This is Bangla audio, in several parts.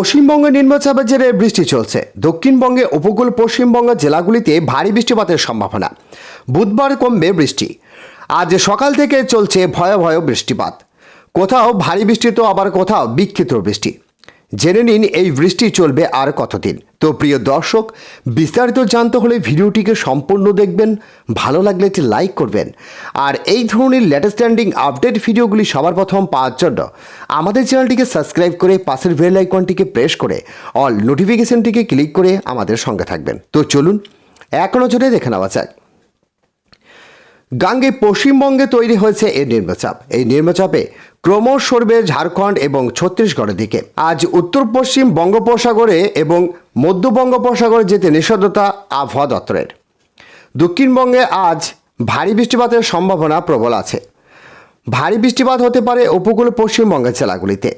পশ্চিমবঙ্গে নিম্নচাপের জেরে বৃষ্টি চলছে। দক্ষিণবঙ্গে উপকূল পশ্চিমবঙ্গ জেলাগুলিতে ভারী বৃষ্টিপাতের সম্ভাবনা। বুধবার কমবে বৃষ্টি। আজ সকাল থেকে চলছে ভয়াবহ বৃষ্টিপাত। কোথাও ভারী বৃষ্টি তো আবার কোথাও বিক্ষিপ্ত বৃষ্টি। জেনে নিন এই বৃষ্টি চলবে আর কতদিন। তো প্রিয় দর্শক, বিস্তারিত জানতে হলে ভিডিওটিকে সম্পূর্ণ দেখবেন, ভালো লাগলে একটি লাইক করবেন। আর এই ধরনের লেটেস্ট স্ট্যান্ডিং আপডেট ভিডিওগুলি সবার প্রথম পাওয়ার জন্য আমাদের চ্যানেলটিকে সাবস্ক্রাইব করে পাশের বেল আইকনটিকে প্রেস করে অল নোটিফিকেশনটিকে ক্লিক করে আমাদের সঙ্গে থাকবেন। তো চলুন, এক নজরে দেখে নেওয়া যাক। গাঙ্গে পশ্চিমবঙ্গে তৈরি হয়েছে এই নিম্নচাপ। এই নিম্নচাপে ক্রমশ সরবে ঝাড়খণ্ড এবং ছত্তিশগড়ের দিকে। আজ উত্তর পশ্চিম বঙ্গোপসাগরে এবং মধ্য বঙ্গোপসাগরে যেতে নিষেধতা আবহাওয়া দপ্তরের দক্ষিণবঙ্গে আজ ভারী বৃষ্টিপাতের সম্ভাবনা প্রবল আছে। ভারী বৃষ্টিপাত হতে পারে উপকূল পশ্চিমবঙ্গের জেলাগুলিতে।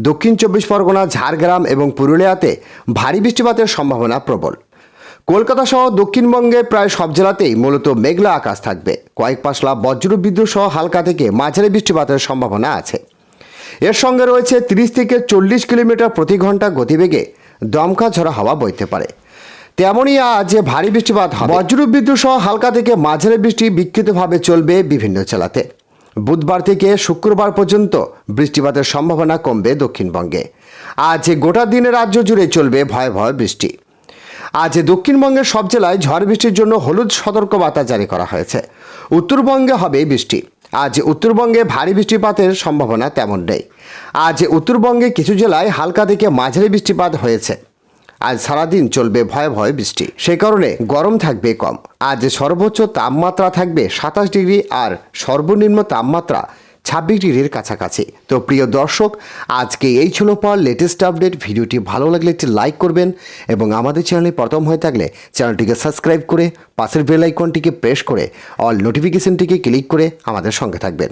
দক্ষিণ চব্বিশ পরগনা, ঝাড়গ্রাম এবং পুরুলিয়াতে ভারী বৃষ্টিপাতের সম্ভাবনা প্রবল। কলকাতা সহ দক্ষিণবঙ্গে প্রায় সব জেলাতেই মূলত মেঘলা আকাশ থাকবে। কয়েক পাশলা বজ্র বিদ্যুৎ সহ হালকা থেকে মাঝারি বৃষ্টিপাতের সম্ভাবনা আছে। এর সঙ্গে রয়েছে তিরিশ থেকে চল্লিশ কিলোমিটার প্রতি ঘণ্টা গতিবেগে দমকা ঝরা হাওয়া বইতে পারে। তেমনই আজ ভারী বৃষ্টিপাত হবে। বজ্র বিদ্যুৎ সহ হালকা থেকে মাঝারি বৃষ্টি বিক্ষিপ্তভাবে চলবে বিভিন্ন জেলাতে। বুধবার থেকে শুক্রবার পর্যন্ত বৃষ্টিপাতের সম্ভাবনা কমবে দক্ষিণবঙ্গে। আজ গোটা দিনে রাজ্য জুড়ে চলবে ভয়াবহ বৃষ্টি। আজ দক্ষিণবঙ্গের সব জেলায় ঝড় বৃষ্টির জন্য হলুদ সতর্কবার্তা জারি করা হয়েছে। উত্তরবঙ্গে হবে বৃষ্টি। আজ উত্তরবঙ্গে ভারী বৃষ্টিপাতের সম্ভাবনা তেমন নেই। আজ উত্তরবঙ্গে কিছু জেলায় হালকা থেকে মাঝারি বৃষ্টিপাত হয়েছে। আজ সারাদিন চলবে ভয় ভয় বৃষ্টি। সে কারণে গরম থাকবে কম। আজ সর্বোচ্চ তাপমাত্রা থাকবে সাতাশ ডিগ্রি আর সর্বনিম্ন তাপমাত্রা ছাব্বিশ ডিগ্রির কাছাকাছি। তো প্রিয় দর্শক, আজকে এই ছিল পর লেটেস্ট আপডেট ভিডিওটি ভালো লাগলে একটি লাইক করবেন এবং আমাদের চ্যানেলে প্রথম হয়ে থাকলে চ্যানেলটিকে সাবস্ক্রাইব করে পাশের বেল আইকনটিকে প্রেস করে অল নোটিফিকেশনটিকে ক্লিক করে আমাদের সঙ্গে থাকবেন।